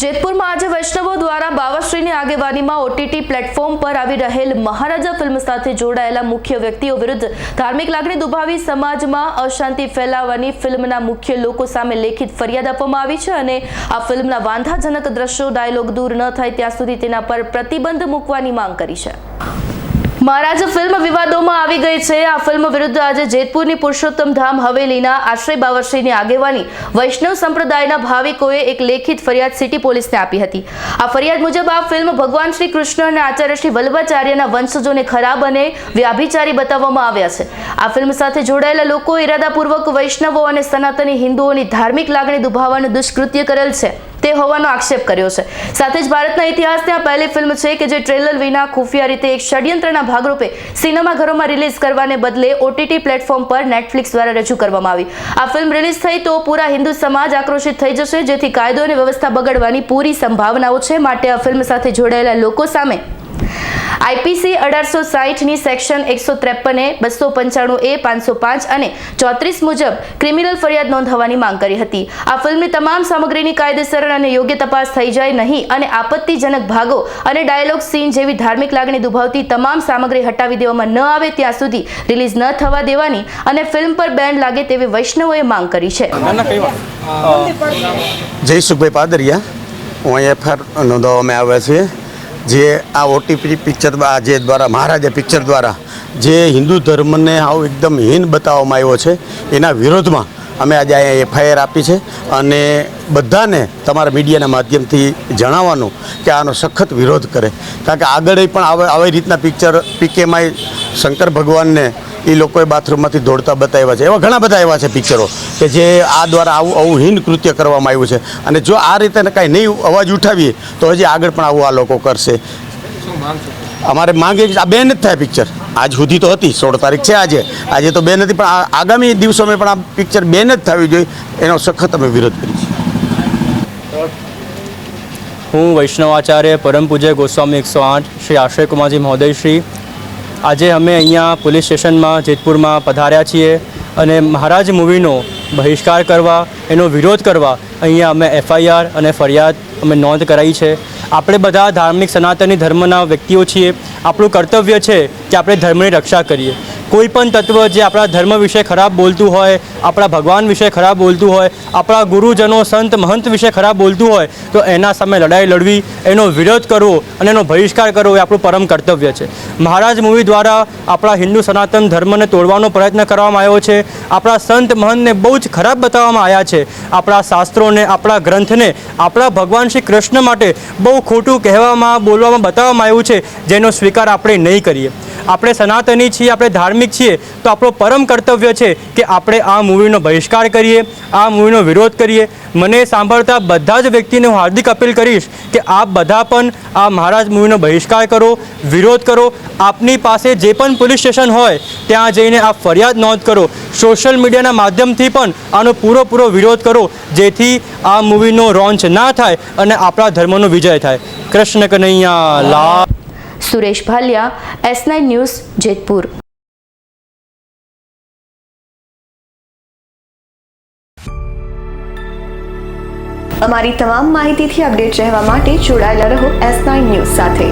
જેતપુરમાં આજે વૈષ્ણવો દ્વારા બાવાશ્રીની આગેવાનીમાં ઓટીટી પ્લેટફોર્મ પર આવી રહેલ મહારાજા ફિલ્મ સાથે જોડાયેલા મુખ્ય વ્યક્તિઓ વિરુદ્ધ ધાર્મિક લાગણી દુભાવી સમાજમાં અશાંતિ ફેલાવવાની ફિલ્મના મુખ્ય લોકો સામે લેખિત ફરિયાદ આપવામાં આવી છે અને આ ફિલ્મના વાંધાજનક દ્રશ્યો, ડાયલોગ દૂર ન થાય ત્યાં સુધી તેના પર પ્રતિબંધ મૂકવાની માંગ કરી છે. મહારાજ, ફિલ્મ વિવાદોમાં આવી ગઈ છે. આ ફિલ્મ વિરુદ્ધ આજે જેતપુરની પુરુષોત્તમ ધામ હવેલીના આશ્રય બાવરશ્રીની આગેવાની વૈષ્ણવ સંપ્રદાયના ભાવિકોએ એક લેખિત ફરિયાદ સિટી પોલીસને આપી હતી. આ ફરિયાદ મુજબ આ ફિલ્મ ભગવાન શ્રી કૃષ્ણ અને આચાર્ય શ્રી વલ્લભાચાર્યના વંશજોને ખરાબ અને વ્યાભિચારી બતાવવામાં આવ્યા છે. આ ફિલ્મ સાથે જોડાયેલા લોકો ઇરાદાપૂર્વક વૈષ્ણવો અને સનાતની હિન્દુઓની ધાર્મિક લાગણી દુભાવવાનું દુષ્કૃત્ય કરેલ છે. તે હોવાનો આક્ષેપ કર્યો છે. સાથે જ ભારતના ઇતિહાસની આ પહેલી ફિલ્મ છે કે જે ટ્રેલર વિના ખુફિયા રીતે એક ષડયંત્રના ભાગરૂપે સિનેમાઘરોમાં રિલીઝ કરવાને બદલે ઓટીટી પ્લેટફોર્મ પર નેટફ્લિક્સ દ્વારા રજૂ કરવામાં આવી. આ ફિલ્મ રિલીઝ થઈ તો પૂરા હિન્દુ સમાજ આક્રોશિત થઈ જશે, જેથી કાયદો અને વ્યવસ્થા બગડવાની પૂરી સંભાવનાઓ છે. માટે આ ફિલ્મ સાથે જોડાયેલા લોકો સામે આઈપીસી અઢારસો સાહીઠની સેક્શન એકસો ત્રેપને બસો પંચાણું એ પાંચસો પાંચ અને ચોત્રીસ મુજબ ક્રિમિનલ ફરિયાદ નોંધવાની માંગ કરી હતી. આ ફિલ્મની તમામ સામગ્રીની કાયદેસર અને યોગ્ય તપાસ થઈ જાય નહીં અને આપત્તિજનક ભાગો અને ડાયલોગ સીન જેવી ધાર્મિક લાગણી દુભાવતી તમામ સામગ્રી હટાવી દેવામાં ન આવે ત્યાં સુધી રિલીઝ ન થવા દેવાની અને ફિલ્મ પર બેન લાગે તેવી વૈષ્ણવોએ માંગ કરી છે. જય સુખભાઈ પાદરિયા. હું અહીંયા નોંધાવવામાં આવ્યા છે જે આ ઓટીપી પિક્ચર જે દ્વારા મહારાજા પિક્ચર દ્વારા જે હિન્દુ ધર્મને આવું એકદમ હીન બતાવવામાં આવ્યો છે, એના વિરોધમાં અમે આજે અહીંયા એફઆઈઆર આપી છે અને બધાને તમારા મીડિયાના માધ્યમથી જણાવવાનું કે આનો સખત વિરોધ કરે. કારણ કે આગળ પણ આવી રીતના પિક્ચર પીકેમાંય શંકર ભગવાનને એ લોકોએ બાથરૂમમાંથી દોડતા બતાવ્યા છે. એવા ઘણા બધા એવા છે પિક્ચરો કે જે આ દ્વારા આવું આવું હીન કૃત્ય કરવામાં આવ્યું છે. અને જો આ રીતે કાંઈ નહીં અવાજ ઉઠાવીએ, તો હજી આગળ પણ આવું આ લોકો કરશે. અમારે માંગે આ બેન જ થાય પિક્ચર આજ સુધી તો હતી, સોળ તારીખ છે આજે. આજે તો બેન હતી, પણ આગામી દિવસોમાં પણ આ પિક્ચર બેન જ થવી જોઈએ. એનો સખત અમે વિરોધ કરીશું હું વૈષ્ણવ આચાર્ય પરમ પૂજ્ય ગોસ્વામી એકસો આઠ, શ્રી આશ્રય કુમારજી મહોદય શ્રી આજે અમે અહીંયા પોલીસ સ્ટેશનમાં જેતપુરમાં પધાર્યા છીએ અને મહારાજ મૂવીનો બહિષ્કાર કરવા, એનો વિરોધ કરવા અહીંયા અમે એફઆઈઆર અને ફરિયાદ અમે નોંધ કરાવી છે. આપણે બધા ધાર્મિક સનાતની ધર્મના વ્યક્તિઓ છીએ. આપણું કર્તવ્ય છે કે આપણે ધર્મની રક્ષા કરીએ. કોઈ પણ તત્વ જે આપણા ધર્મ વિશે ખરાબ બોલતું હોય, આપણા ભગવાન વિશે ખરાબ બોલતું હોય, આપણા ગુરુજનો, સંત, મહંત વિશે ખરાબ બોલતું હોય, તો એના સામે લડાઈ લડવી, એનો વિરોધ કરવો અને એનો બહિષ્કાર કરવો એ આપણું પરમ કર્તવ્ય છે. મહારાજ મૂવી દ્વારા આપણા હિન્દુ સનાતન ધર્મને તોડવાનો પ્રયત્ન કરવામાં આવ્યો છે. આપણા સંત, મહંતને બહુ જ ખરાબ બતાવવામાં આવ્યા છે. આપણા શાસ્ત્રોને, આપણા ગ્રંથને, આપણા ભગવાન શ્રી કૃષ્ણ માટે બહુ ખોટું કહેવામાં, બોલવામાં બતાવવામાં આવ્યું છે, જેનો સ્વીકાર આપણે નહીં કરીએ. આપણે સનાતની છીએ, આપણે ધાર્મિક છીએ, તો આપણો પરમ કર્તવ્ય છે કે આપણે આ મૂવીનો બહિષ્કાર કરીએ, આ મૂવીનો વિરોધ કરીએ. મને સાંભળતા બધા જ વ્યક્તિને હું હાર્દિક અપીલ કરીશ કે આપ બધા પણ આ મહારાજ મૂવીનો બહિષ્કાર કરો, વિરોધ કરો. આપની પાસે જે પણ પોલીસ સ્ટેશન હોય, ત્યાં જઈને આપ ફરિયાદ નોંધ કરો. સોશિયલ મીડિયાના માધ્યમથી પણ આનો પૂરો વિરોધ કરો, જેથી આ મૂવીનો રોન્ચ ના થાય અને આપણા ધર્મનો વિજય થાય. કૃષ્ણ કનૈયા લા Suresh Bhaliya, S nine news, Jetpur. અમારી તમામ માહિતીથી અપડેટ રહેવા માટે જોડાયેલા રહો એસ નાઇન ન્યૂઝ સાથે.